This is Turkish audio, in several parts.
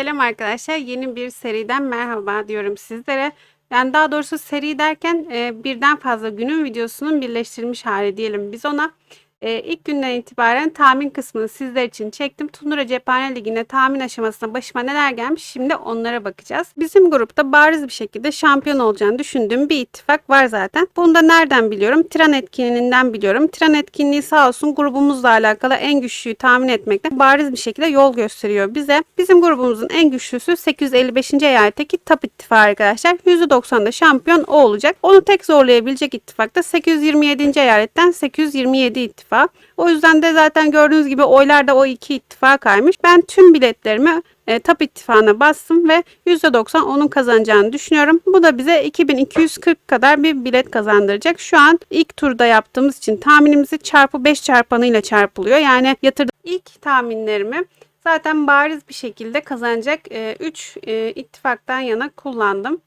Selam arkadaşlar. Yeni bir seriden merhaba diyorum sizlere. Yani daha doğrusu seri derken e, birden fazla günün videosunun birleştirilmiş hali diyelim biz ona. E, ilk günden itibaren tahmin kısmını sizler için çektim. Tundura Cephane Ligi'nde tahmin aşamasında başıma neler gelmiş şimdi onlara bakacağız. Bizim grupta bariz bir şekilde şampiyon olacağını düşündüğüm bir ittifak var zaten. Bunu da nereden biliyorum? Tren etkinliğinden biliyorum. Tren etkinliği sağ olsun grubumuzla alakalı en güçlüyü tahmin etmekte bariz bir şekilde yol gösteriyor bize. Bizim grubumuzun en güçlüsü 855. eyaletteki TAP ittifakı arkadaşlar. %90'da şampiyon o olacak. Onu tek zorlayabilecek ittifakta 827. eyaletten 827 ittifak. O yüzden de zaten gördüğünüz gibi oylar da o iki ittifaka kaymış. Ben tüm biletlerimi e, TAP ittifakına bastım ve %90 onun kazanacağını düşünüyorum. Bu da bize 2240 kadar bir bilet kazandıracak. Şu an ilk turda yaptığımız için tahminimizi çarpı 5 çarpanıyla çarpılıyor. Yani yatırdığım ilk tahminlerimi zaten bariz bir şekilde kazanacak 3 e, ittifaktan yana kullandım.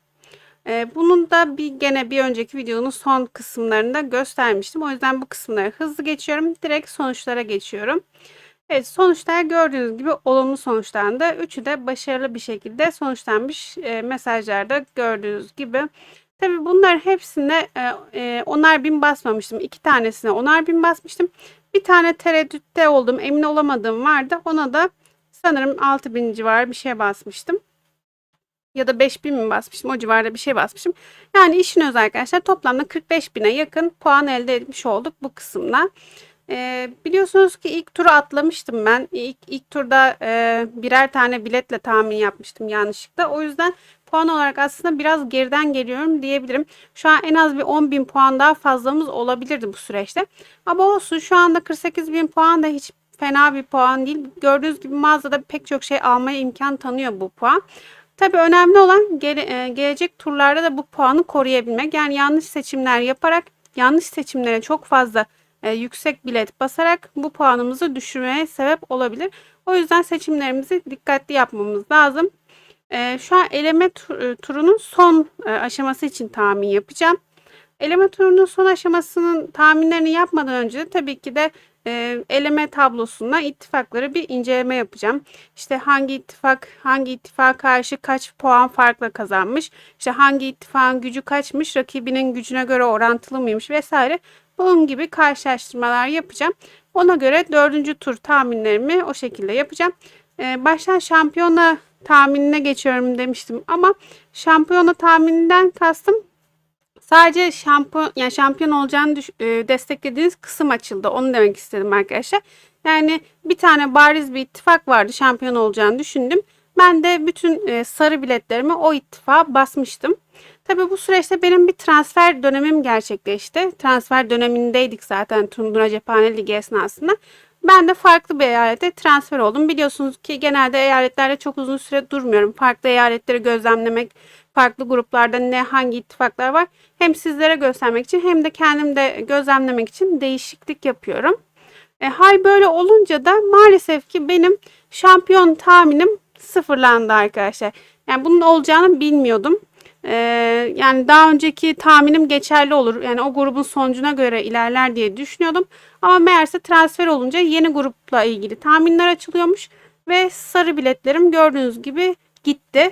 Ee, bunun da bir gene bir önceki videonun son kısımlarında göstermiştim. O yüzden bu kısımları hızlı geçiyorum. Direkt sonuçlara geçiyorum. Evet sonuçlar gördüğünüz gibi olumlu sonuçlandı. Üçü de başarılı bir şekilde sonuçlanmış e, mesajlarda gördüğünüz gibi. Tabi bunlar hepsine e, e, onar bin basmamıştım. İki tanesine onar bin basmıştım. Bir tane tereddütte oldum emin olamadığım vardı. Ona da sanırım 6000 civarı bir şey basmıştım ya da 5000 mi basmışım o civarda bir şey basmışım. Yani işin öz arkadaşlar toplamda 45 bine yakın puan elde etmiş olduk bu kısımda. Ee, biliyorsunuz ki ilk turu atlamıştım ben. İlk, ilk turda e, birer tane biletle tahmin yapmıştım yanlışlıkla. O yüzden puan olarak aslında biraz geriden geliyorum diyebilirim. Şu an en az bir 10 bin puan daha fazlamız olabilirdi bu süreçte. Ama olsun şu anda 48 bin puan da hiç fena bir puan değil. Gördüğünüz gibi mağazada pek çok şey almaya imkan tanıyor bu puan. Tabii önemli olan gele, e, gelecek turlarda da bu puanı koruyabilmek. Yani yanlış seçimler yaparak yanlış seçimlere çok fazla e, yüksek bilet basarak bu puanımızı düşürmeye sebep olabilir. O yüzden seçimlerimizi dikkatli yapmamız lazım. E, şu an eleme e, turunun son e, aşaması için tahmin yapacağım. Eleme turunun son aşamasının tahminlerini yapmadan önce de tabii ki de eleme tablosuna ittifakları bir inceleme yapacağım. İşte hangi ittifak hangi ittifaka karşı kaç puan farkla kazanmış, işte hangi ittifakın gücü kaçmış, rakibinin gücüne göre orantılı mıymış vesaire. Bunun gibi karşılaştırmalar yapacağım. Ona göre dördüncü tur tahminlerimi o şekilde yapacağım. Ee, baştan şampiyona tahminine geçiyorum demiştim ama şampiyona tahmininden kastım Sadece şampiyon yani şampiyon olacağını düş, e, desteklediğiniz kısım açıldı. Onu demek istedim arkadaşlar. Yani bir tane bariz bir ittifak vardı şampiyon olacağını düşündüm. Ben de bütün e, sarı biletlerimi o ittifaka basmıştım. Tabii bu süreçte benim bir transfer dönemim gerçekleşti. Transfer dönemindeydik zaten Tundura Cephane Ligi esnasında. Ben de farklı bir eyalete transfer oldum. Biliyorsunuz ki genelde eyaletlerde çok uzun süre durmuyorum. Farklı eyaletleri gözlemlemek, farklı gruplarda ne hangi ittifaklar var hem sizlere göstermek için hem de kendim de gözlemlemek için değişiklik yapıyorum. E, hal böyle olunca da maalesef ki benim şampiyon tahminim sıfırlandı arkadaşlar. Yani bunun olacağını bilmiyordum. Ee, yani daha önceki tahminim geçerli olur. Yani o grubun sonucuna göre ilerler diye düşünüyordum. Ama meğerse transfer olunca yeni grupla ilgili tahminler açılıyormuş. Ve sarı biletlerim gördüğünüz gibi gitti.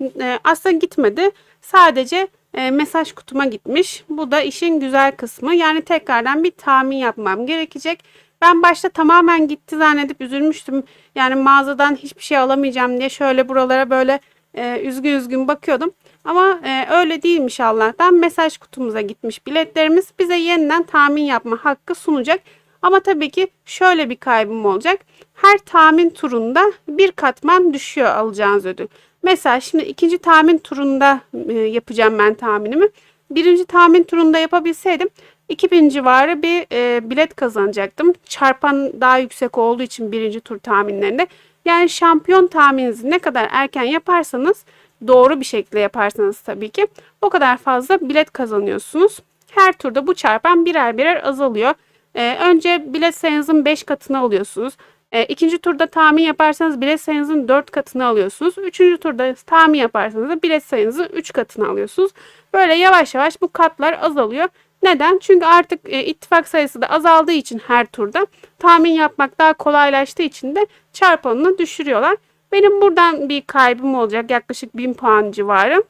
Ee, aslında gitmedi. Sadece e, mesaj kutuma gitmiş. Bu da işin güzel kısmı. Yani tekrardan bir tahmin yapmam gerekecek. Ben başta tamamen gitti zannedip üzülmüştüm. Yani mağazadan hiçbir şey alamayacağım diye şöyle buralara böyle e, üzgün üzgün bakıyordum. Ama e, öyle değilmiş Allah'tan. Mesaj kutumuza gitmiş biletlerimiz bize yeniden tahmin yapma hakkı sunacak. Ama tabii ki şöyle bir kaybım olacak. Her tahmin turunda bir katman düşüyor alacağınız ödül. Mesela şimdi ikinci tahmin turunda e, yapacağım ben tahminimi. Birinci tahmin turunda yapabilseydim 2000 civarı bir e, bilet kazanacaktım. Çarpan daha yüksek olduğu için birinci tur tahminlerinde. Yani şampiyon tahmininizi ne kadar erken yaparsanız doğru bir şekilde yaparsanız tabii ki o kadar fazla bilet kazanıyorsunuz. Her turda bu çarpan birer birer azalıyor. Ee, önce bilet sayınızın 5 katını alıyorsunuz. E, ikinci turda tahmin yaparsanız bilet sayınızın 4 katını alıyorsunuz. Üçüncü turda tahmin yaparsanız da bilet sayınızın 3 katını alıyorsunuz. Böyle yavaş yavaş bu katlar azalıyor. Neden? Çünkü artık e, ittifak sayısı da azaldığı için her turda tahmin yapmak daha kolaylaştığı için de çarpanını düşürüyorlar. Benim buradan bir kaybım olacak yaklaşık 1000 puan civarı.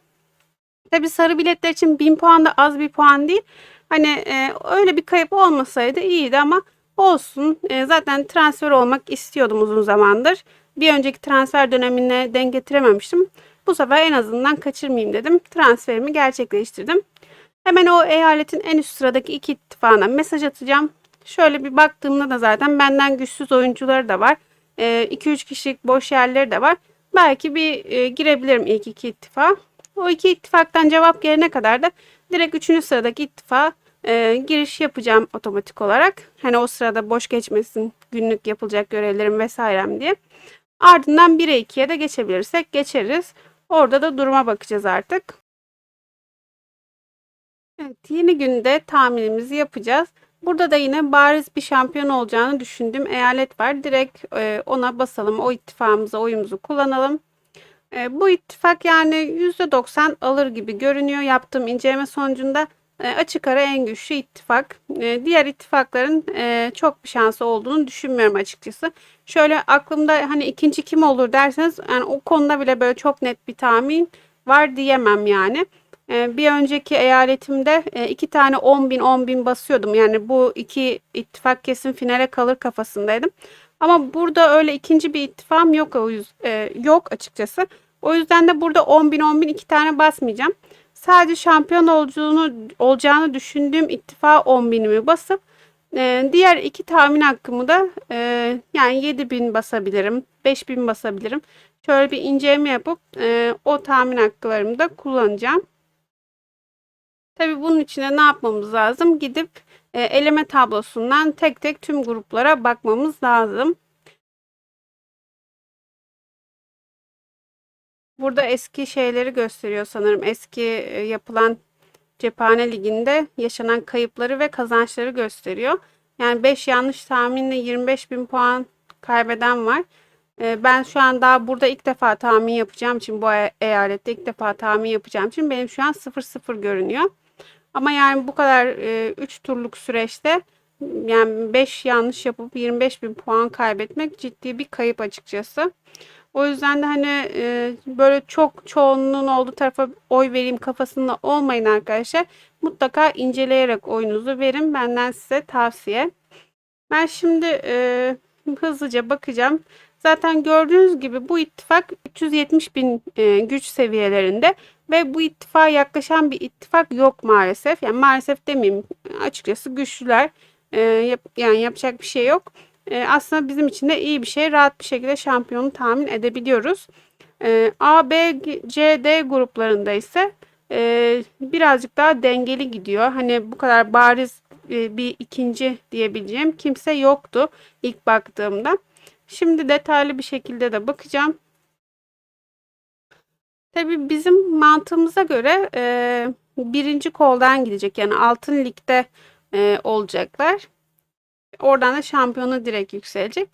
Tabi sarı biletler için 1000 puan da az bir puan değil. Hani e, öyle bir kayıp olmasaydı iyiydi ama olsun. E, zaten transfer olmak istiyordum uzun zamandır. Bir önceki transfer dönemine denk getirememiştim. Bu sefer en azından kaçırmayayım dedim. Transferimi gerçekleştirdim. Hemen o eyaletin en üst sıradaki iki ittifakına mesaj atacağım. Şöyle bir baktığımda da zaten benden güçsüz oyuncuları da var. 2-3 e, kişilik boş yerleri de var. Belki bir e, girebilirim ilk iki ittifa. O iki ittifaktan cevap gelene kadar da direkt üçüncü sıradaki ittifa e, giriş yapacağım otomatik olarak. Hani o sırada boş geçmesin günlük yapılacak görevlerim vesairem diye. Ardından 1'e 2'ye de geçebilirsek geçeriz. Orada da duruma bakacağız artık. Evet, yeni günde tahminimizi yapacağız. Burada da yine bariz bir şampiyon olacağını düşündüğüm eyalet var. Direkt e, ona basalım. O ittifakımıza oyumuzu kullanalım. E, bu ittifak yani %90 alır gibi görünüyor. Yaptığım inceleme sonucunda açık ara en güçlü ittifak. E, diğer ittifakların e, çok bir şansı olduğunu düşünmüyorum açıkçası. Şöyle aklımda hani ikinci kim olur derseniz yani o konuda bile böyle çok net bir tahmin var diyemem yani. E, bir önceki eyaletimde e, iki tane 10 bin 10 bin basıyordum. Yani bu iki ittifak kesin finale kalır kafasındaydım. Ama burada öyle ikinci bir ittifam yok e, yok açıkçası. O yüzden de burada 10 bin 10 bin iki tane basmayacağım. Sadece şampiyon olduğunu olacağını düşündüğüm ittifak 10 binimi basıp e, diğer iki tahmin hakkımı da e, yani 7 bin basabilirim, 5 bin basabilirim. Şöyle bir inceleme yapıp e, o tahmin hakkılarımı da kullanacağım. Tabi bunun için de ne yapmamız lazım? Gidip e, eleme tablosundan tek tek tüm gruplara bakmamız lazım. Burada eski şeyleri gösteriyor sanırım. Eski e, yapılan cephane liginde yaşanan kayıpları ve kazançları gösteriyor. Yani 5 yanlış tahminle 25 bin puan kaybeden var. E, ben şu an daha burada ilk defa tahmin yapacağım için bu e, eyalette ilk defa tahmin yapacağım için benim şu an 0-0 görünüyor. Ama yani bu kadar 3 turluk süreçte yani 5 yanlış yapıp 25 bin puan kaybetmek ciddi bir kayıp açıkçası. O yüzden de hani e, böyle çok çoğunluğun olduğu tarafa oy vereyim kafasında olmayın arkadaşlar. Mutlaka inceleyerek oyunuzu verin. Benden size tavsiye. Ben şimdi e, hızlıca bakacağım. Zaten gördüğünüz gibi bu ittifak 370 bin e, güç seviyelerinde ve bu ittifaka yaklaşan bir ittifak yok maalesef. Yani maalesef demeyeyim açıkçası güçlüler. E, yap, yani yapacak bir şey yok e, aslında bizim için de iyi bir şey. Rahat bir şekilde şampiyonu tahmin edebiliyoruz. E, A, B, C, D gruplarında ise e, birazcık daha dengeli gidiyor. Hani bu kadar bariz e, bir ikinci diyebileceğim kimse yoktu ilk baktığımda. Şimdi detaylı bir şekilde de bakacağım. Tabii bizim mantığımıza göre e, birinci koldan gidecek. Yani altın ligde e, olacaklar. Oradan da şampiyonu direkt yükselecek.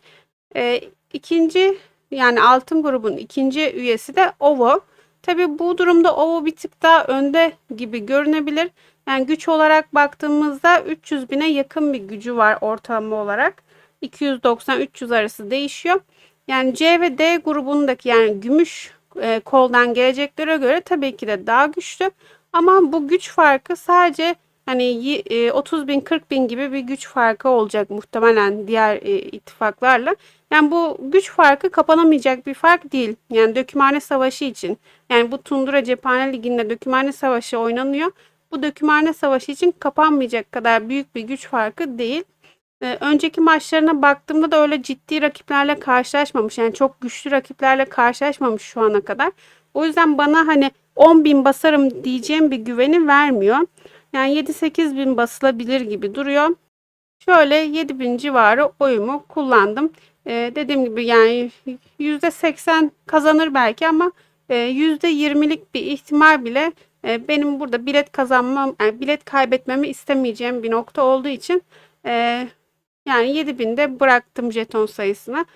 E, ikinci yani altın grubun ikinci üyesi de Ovo. Tabi bu durumda Ovo bir tık daha önde gibi görünebilir. Yani güç olarak baktığımızda 300 bine yakın bir gücü var ortalama olarak. 290-300 arası değişiyor. Yani C ve D grubundaki yani gümüş e, koldan geleceklere göre tabii ki de daha güçlü. Ama bu güç farkı sadece hani 30 e, bin 40 bin gibi bir güç farkı olacak muhtemelen diğer e, ittifaklarla. Yani bu güç farkı kapanamayacak bir fark değil. Yani dökümhane savaşı için. Yani bu Tundra Cephane Ligi'nde dökümhane savaşı oynanıyor. Bu dökümhane savaşı için kapanmayacak kadar büyük bir güç farkı değil. Ee, önceki maçlarına baktığımda da öyle ciddi rakiplerle karşılaşmamış. Yani çok güçlü rakiplerle karşılaşmamış şu ana kadar. O yüzden bana hani 10 bin basarım diyeceğim bir güveni vermiyor. Yani 7-8 bin basılabilir gibi duruyor. Şöyle 7 bin civarı oyumu kullandım. Ee, dediğim gibi yani %80 kazanır belki ama e, %20'lik bir ihtimal bile e, benim burada bilet kazanmam, yani bilet kaybetmemi istemeyeceğim bir nokta olduğu için e, yani 7000'de bıraktım jeton sayısını.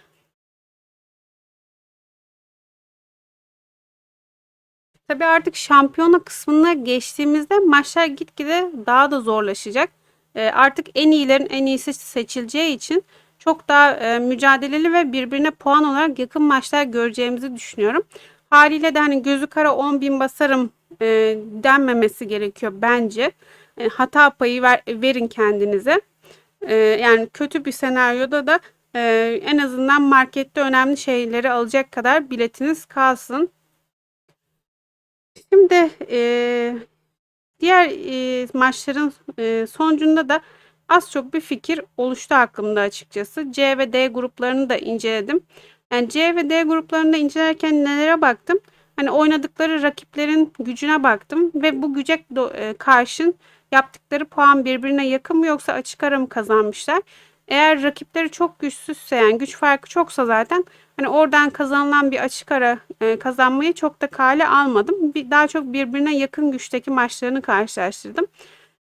Tabii artık şampiyona kısmına geçtiğimizde maçlar gitgide daha da zorlaşacak. E, artık en iyilerin en iyisi seçileceği için çok daha e, mücadeleli ve birbirine puan olarak yakın maçlar göreceğimizi düşünüyorum. Haliyle de hani gözü kara 10 bin basarım e, denmemesi gerekiyor bence. E, hata payı ver, verin kendinize. Yani kötü bir senaryoda da en azından markette önemli şeyleri alacak kadar biletiniz kalsın. Şimdi e, diğer e, maçların e, sonucunda da az çok bir fikir oluştu aklımda açıkçası. C ve D gruplarını da inceledim. Yani C ve D gruplarında incelerken nelere baktım? Hani oynadıkları rakiplerin gücüne baktım ve bu güce e, karşın yaptıkları puan birbirine yakın mı yoksa açık ara mı kazanmışlar? Eğer rakipleri çok güçsüzse yani güç farkı çoksa zaten hani oradan kazanılan bir açık ara e, kazanmayı çok da kale almadım. Bir, daha çok birbirine yakın güçteki maçlarını karşılaştırdım.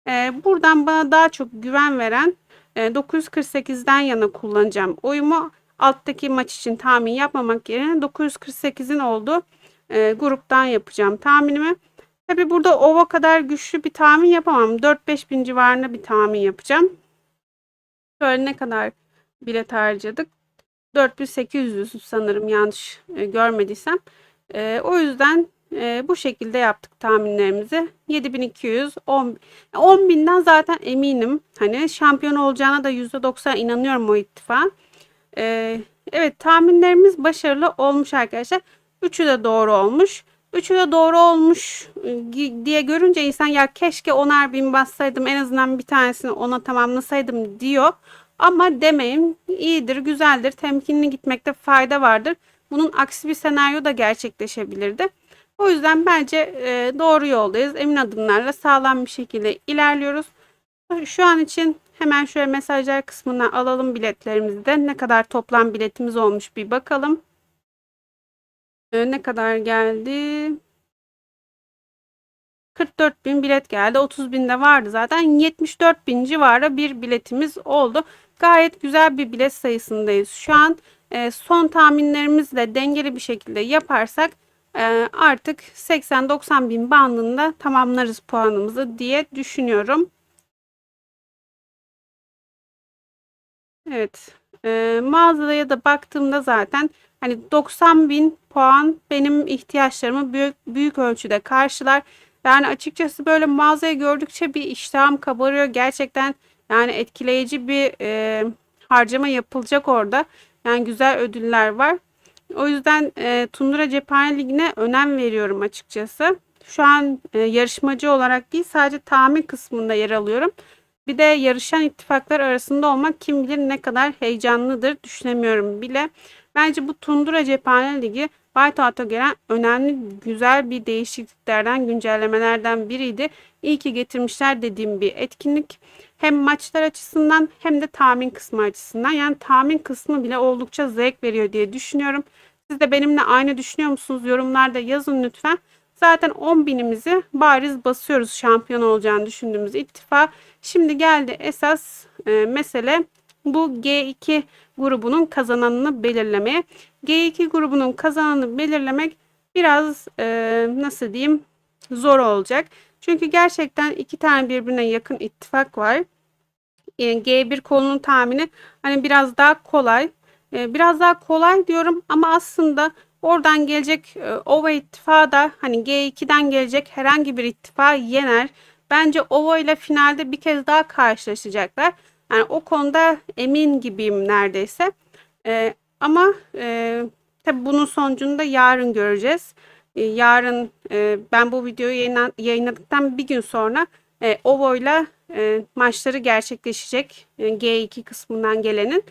E, buradan bana daha çok güven veren e, 948'den yana kullanacağım oyumu alttaki maç için tahmin yapmamak yerine 948'in olduğu e, gruptan yapacağım tahminimi. Tabi burada ova kadar güçlü bir tahmin yapamam. 4-5 bin civarında bir tahmin yapacağım. Şöyle ne kadar bilet harcadık? 4800 sanırım yanlış e, görmediysem. E, o yüzden e, bu şekilde yaptık tahminlerimizi. 7200, 10, 10 binden zaten eminim. Hani şampiyon olacağına da %90 inanıyorum o ittifak. E, evet tahminlerimiz başarılı olmuş arkadaşlar. Üçü de doğru olmuş. Üçü de doğru olmuş diye görünce insan ya keşke onar bin bassaydım en azından bir tanesini ona tamamlasaydım diyor. Ama demeyin iyidir, güzeldir, temkinli gitmekte fayda vardır. Bunun aksi bir senaryo da gerçekleşebilirdi. O yüzden bence e, doğru yoldayız. Emin adımlarla sağlam bir şekilde ilerliyoruz. Şu an için hemen şöyle mesajlar kısmına alalım biletlerimizi de. Ne kadar toplam biletimiz olmuş bir bakalım. E, ne kadar geldi? 44 bin bilet geldi. 30 bin de vardı zaten. 74 bin civarı bir biletimiz oldu. Gayet güzel bir bilet sayısındayız. Şu an e, son tahminlerimizle dengeli bir şekilde yaparsak e, artık 80-90 bin bandında tamamlarız puanımızı diye düşünüyorum. Evet. E, mağazaya da baktığımda zaten hani 90 bin puan benim ihtiyaçlarımı büyük, büyük ölçüde karşılar. Yani açıkçası böyle mağazayı gördükçe bir iştahım kabarıyor. Gerçekten yani etkileyici bir e, harcama yapılacak orada. Yani güzel ödüller var. O yüzden e, Tundura Cephane Ligi'ne önem veriyorum açıkçası. Şu an e, yarışmacı olarak değil sadece tahmin kısmında yer alıyorum. Bir de yarışan ittifaklar arasında olmak kim bilir ne kadar heyecanlıdır düşünemiyorum bile. Bence bu Tundura Cephane Ligi Whiteout'a gelen önemli güzel bir değişikliklerden, güncellemelerden biriydi. İyi ki getirmişler dediğim bir etkinlik. Hem maçlar açısından hem de tahmin kısmı açısından. Yani tahmin kısmı bile oldukça zevk veriyor diye düşünüyorum. Siz de benimle aynı düşünüyor musunuz? Yorumlarda yazın lütfen. Zaten 10 binimizi bariz basıyoruz şampiyon olacağını düşündüğümüz ittifak. Şimdi geldi esas e, mesele bu G2 grubunun kazananını belirlemeye. G2 grubunun kazananını belirlemek biraz e, nasıl diyeyim zor olacak. Çünkü gerçekten iki tane birbirine yakın ittifak var. E, G1 kolunun tahmini hani biraz daha kolay. E, biraz daha kolay diyorum ama aslında oradan gelecek e, OVA ittifakı da hani G2'den gelecek herhangi bir ittifak yener. Bence OVA ile finalde bir kez daha karşılaşacaklar. Yani o konuda emin gibiyim neredeyse. E, ama e, tabi bunun sonucunu da yarın göreceğiz. E, yarın e, ben bu videoyu yayınladıktan bir gün sonra e, OVO ile maçları gerçekleşecek. E, G2 kısmından gelenin.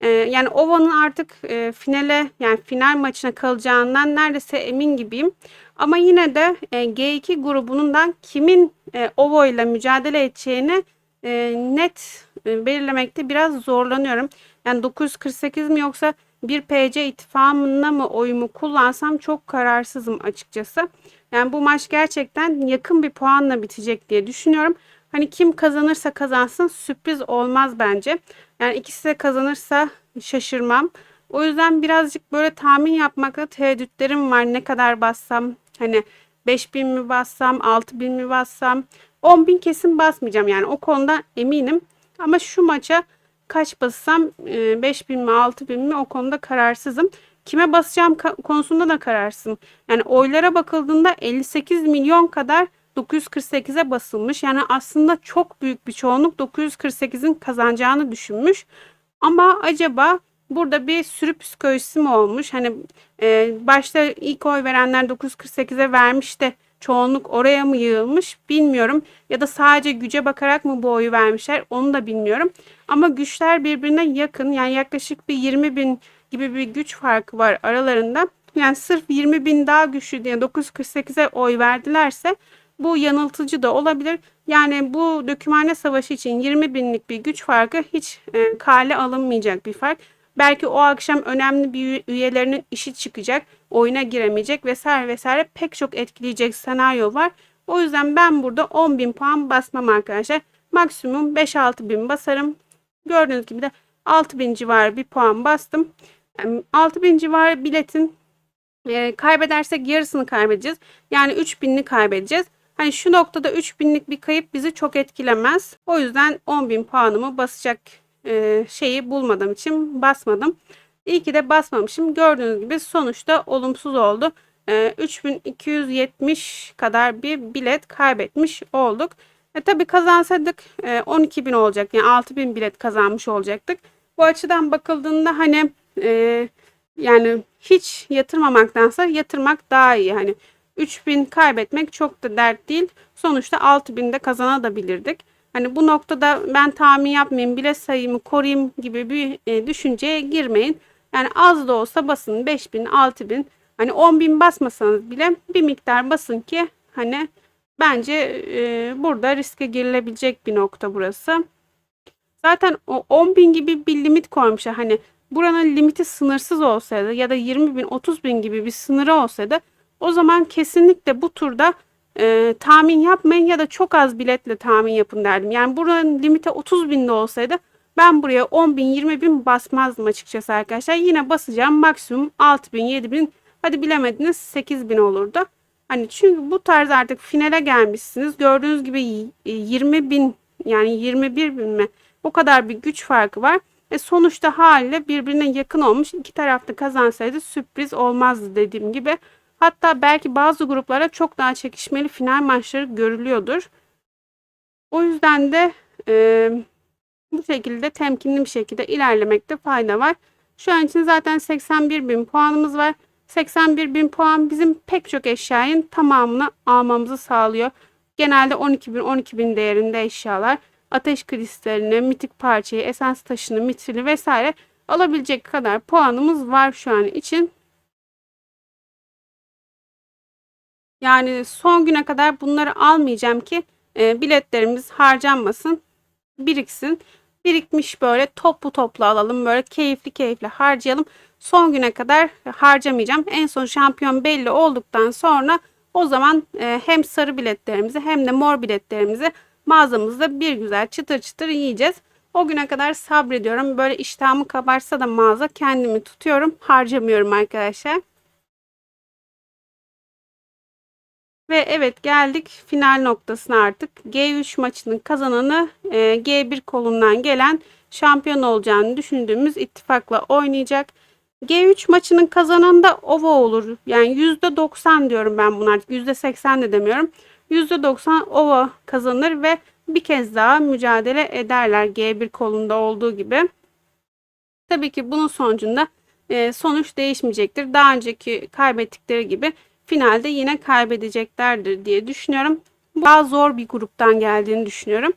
E, yani OVO'nun artık e, finale yani final maçına kalacağından neredeyse emin gibiyim. Ama yine de e, G2 grubunun da kimin e, OVO ile mücadele edeceğini e, net belirlemekte biraz zorlanıyorum. Yani 948 mi yoksa bir PC ittifakına mı oyumu kullansam çok kararsızım açıkçası. Yani bu maç gerçekten yakın bir puanla bitecek diye düşünüyorum. Hani kim kazanırsa kazansın sürpriz olmaz bence. Yani ikisi de kazanırsa şaşırmam. O yüzden birazcık böyle tahmin yapmakta tereddütlerim var. Ne kadar bassam hani 5000 mi bassam 6000 mi bassam 10.000 kesin basmayacağım yani o konuda eminim. Ama şu maça kaç bassam e, 5000 mi 6000 mi o konuda kararsızım. Kime basacağım konusunda da kararsızım. Yani oylara bakıldığında 58 milyon kadar 948'e basılmış. Yani aslında çok büyük bir çoğunluk 948'in kazanacağını düşünmüş. Ama acaba burada bir sürü psikolojisi mi olmuş? Hani e, başta ilk oy verenler 948'e vermiş de çoğunluk oraya mı yığılmış bilmiyorum. Ya da sadece güce bakarak mı bu oyu vermişler onu da bilmiyorum. Ama güçler birbirine yakın. Yani yaklaşık bir 20 bin gibi bir güç farkı var aralarında. Yani sırf 20 bin daha güçlü diye 948'e oy verdilerse bu yanıltıcı da olabilir. Yani bu dökümhane savaşı için 20 binlik bir güç farkı hiç e, kale alınmayacak bir fark. Belki o akşam önemli bir üyelerinin işi çıkacak, oyuna giremeyecek vesaire vesaire pek çok etkileyecek senaryo var. O yüzden ben burada 10 bin puan basmam arkadaşlar. Maksimum 5-6 bin basarım. Gördüğünüz gibi de 6 bin civarı bir puan bastım. Yani 6 bin civarı biletin e, kaybedersek yarısını kaybedeceğiz. Yani 3 binini kaybedeceğiz. Hani şu noktada 3 binlik bir kayıp bizi çok etkilemez. O yüzden 10 bin puanımı basacak e, şeyi bulmadığım için basmadım. İyi ki de basmamışım. Gördüğünüz gibi sonuçta olumsuz oldu. E, 3270 kadar bir bilet kaybetmiş olduk. E, tabii kazansaydık e, 12 bin olacak. Yani 6 bin bilet kazanmış olacaktık. Bu açıdan bakıldığında hani e, yani hiç yatırmamaktansa yatırmak daha iyi. Hani 3000 kaybetmek çok da dert değil. Sonuçta 6000 de kazanabilirdik. Hani bu noktada ben tahmin yapmayayım, bile sayımı koruyayım gibi bir e, düşünceye girmeyin. Yani az da olsa basın 5000, 6000. Hani 10.000 basmasanız bile bir miktar basın ki hani bence e, burada riske girilebilecek bir nokta burası. Zaten o 10.000 gibi bir limit koymuşlar. Hani buranın limiti sınırsız olsaydı ya da 20 bin 30 bin gibi bir sınırı olsaydı o zaman kesinlikle bu turda e, tahmin yapmayın ya da çok az biletle tahmin yapın derdim. Yani buranın limiti 30 binde olsaydı ben buraya 10 bin 20 bin basmazdım açıkçası arkadaşlar. Yine basacağım maksimum 6 bin 7 bin hadi bilemediniz 8 bin olurdu. Hani çünkü bu tarz artık finale gelmişsiniz. Gördüğünüz gibi 20 bin yani 21 bin mi o kadar bir güç farkı var. E sonuçta haliyle birbirine yakın olmuş. İki tarafta kazansaydı sürpriz olmazdı dediğim gibi. Hatta belki bazı gruplara çok daha çekişmeli final maçları görülüyordur. O yüzden de e, bu şekilde temkinli bir şekilde ilerlemekte fayda var. Şu an için zaten 81 bin puanımız var. 81 bin puan bizim pek çok eşyanın tamamını almamızı sağlıyor. Genelde 12 bin 12 bin değerinde eşyalar ateş kristalini, mitik parçayı, esans taşını, mitrili vesaire alabilecek kadar puanımız var şu an için. Yani son güne kadar bunları almayacağım ki e, biletlerimiz harcanmasın, biriksin. Birikmiş böyle toplu toplu alalım, böyle keyifli keyifli harcayalım. Son güne kadar harcamayacağım. En son şampiyon belli olduktan sonra o zaman e, hem sarı biletlerimizi hem de mor biletlerimizi mağazamızda bir güzel çıtır çıtır yiyeceğiz. O güne kadar sabrediyorum. Böyle iştahımı kabarsa da mağaza kendimi tutuyorum. Harcamıyorum arkadaşlar. Ve evet geldik final noktasına artık. G3 maçının kazananı e, G1 kolundan gelen şampiyon olacağını düşündüğümüz ittifakla oynayacak. G3 maçının kazananı da OVA olur. Yani %90 diyorum ben buna artık. %80 de demiyorum. %90 OVA kazanır ve bir kez daha mücadele ederler G1 kolunda olduğu gibi. Tabii ki bunun sonucunda e, sonuç değişmeyecektir. Daha önceki kaybettikleri gibi finalde yine kaybedeceklerdir diye düşünüyorum. Daha zor bir gruptan geldiğini düşünüyorum.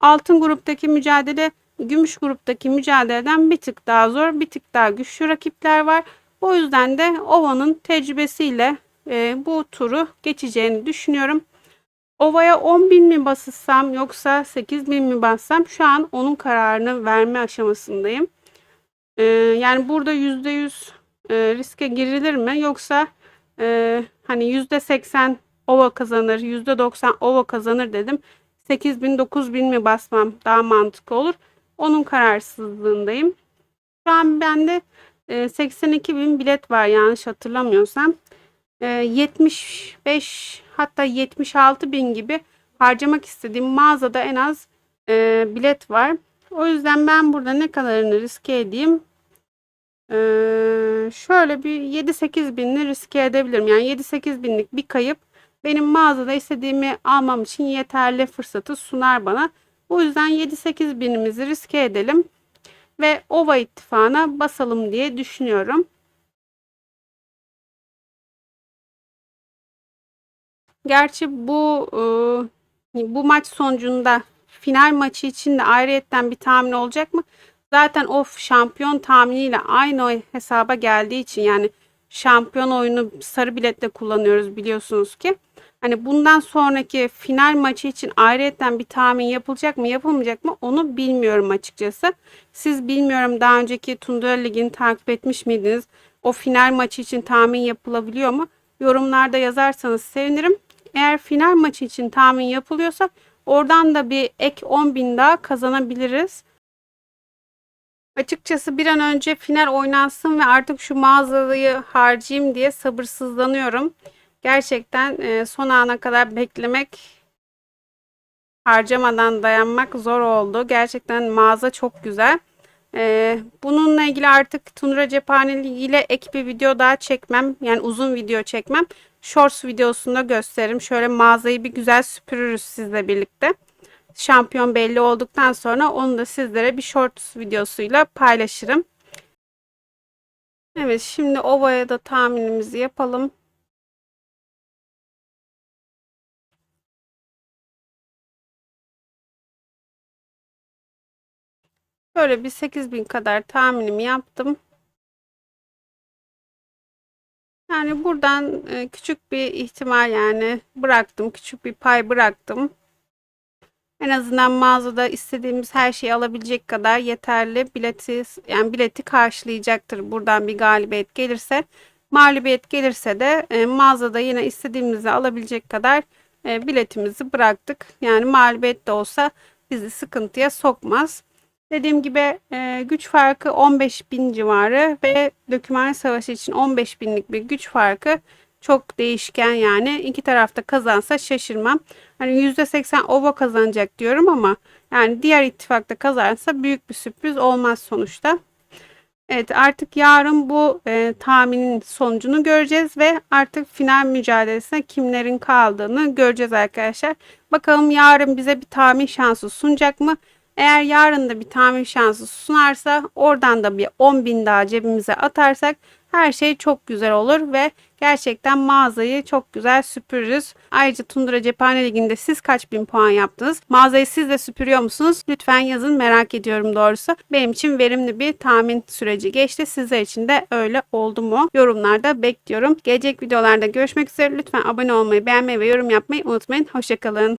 Altın gruptaki mücadele gümüş gruptaki mücadeleden bir tık daha zor, bir tık daha güçlü rakipler var. O yüzden de Ova'nın tecrübesiyle e, bu turu geçeceğini düşünüyorum. Ova'ya 10 bin mi basılsam yoksa 8 bin mi bassam şu an onun kararını verme aşamasındayım. Ee, yani burada %100 e, riske girilir mi yoksa e, hani %80 Ova kazanır %90 Ova kazanır dedim. 8 bin 9 bin mi basmam daha mantıklı olur. Onun kararsızlığındayım. Şu an bende e, 82 bin bilet var yanlış hatırlamıyorsam. E, 75 hatta 76 bin gibi harcamak istediğim mağazada en az e, bilet var. O yüzden ben burada ne kadarını riske edeyim? Ee, şöyle bir 7-8 binini riske edebilirim. Yani 7-8 binlik bir kayıp benim mağazada istediğimi almam için yeterli fırsatı sunar bana. O yüzden 7-8 binimizi riske edelim ve OVA ittifakına basalım diye düşünüyorum. Gerçi bu e, bu maç sonucunda final maçı için de ayrıyetten bir tahmin olacak mı? Zaten o şampiyon tahminiyle aynı hesaba geldiği için yani şampiyon oyunu sarı biletle kullanıyoruz biliyorsunuz ki. Hani bundan sonraki final maçı için ayrıyetten bir tahmin yapılacak mı yapılmayacak mı onu bilmiyorum açıkçası. Siz bilmiyorum daha önceki Tundra Ligi'ni takip etmiş miydiniz? O final maçı için tahmin yapılabiliyor mu? Yorumlarda yazarsanız sevinirim. Eğer final maçı için tahmin yapılıyorsa oradan da bir ek 10 bin daha kazanabiliriz. Açıkçası bir an önce final oynansın ve artık şu mağazayı harcayayım diye sabırsızlanıyorum. Gerçekten e, son ana kadar beklemek harcamadan dayanmak zor oldu. Gerçekten mağaza çok güzel. E, bununla ilgili artık Tundra Cephaneli ile ek bir video daha çekmem. Yani uzun video çekmem. Shorts videosunda gösteririm. Şöyle mağazayı bir güzel süpürürüz sizle birlikte. Şampiyon belli olduktan sonra onu da sizlere bir shorts videosuyla paylaşırım. Evet şimdi ovaya da tahminimizi yapalım. Böyle bir 8000 kadar tahminimi yaptım. Yani buradan e, küçük bir ihtimal yani bıraktım. Küçük bir pay bıraktım. En azından mağazada istediğimiz her şeyi alabilecek kadar yeterli bileti yani bileti karşılayacaktır. Buradan bir galibiyet gelirse, mağlubiyet gelirse de e, mağazada yine istediğimizi alabilecek kadar e, biletimizi bıraktık. Yani mağlubiyet de olsa bizi sıkıntıya sokmaz. Dediğim gibi e, güç farkı 15 bin civarı ve döküman savaşı için 15 binlik bir güç farkı çok değişken yani. iki tarafta kazansa şaşırmam. Hani %80 OVA kazanacak diyorum ama yani diğer ittifakta kazansa büyük bir sürpriz olmaz sonuçta. Evet artık yarın bu e, tahminin sonucunu göreceğiz ve artık final mücadelesine kimlerin kaldığını göreceğiz arkadaşlar. Bakalım yarın bize bir tahmin şansı sunacak mı? Eğer yarın da bir tahmin şansı sunarsa oradan da bir 10 bin daha cebimize atarsak her şey çok güzel olur ve gerçekten mağazayı çok güzel süpürürüz. Ayrıca Tundra Cephane Ligi'nde siz kaç bin puan yaptınız? Mağazayı siz de süpürüyor musunuz? Lütfen yazın merak ediyorum doğrusu. Benim için verimli bir tahmin süreci geçti. Sizler için de öyle oldu mu? Yorumlarda bekliyorum. Gelecek videolarda görüşmek üzere. Lütfen abone olmayı, beğenmeyi ve yorum yapmayı unutmayın. Hoşçakalın.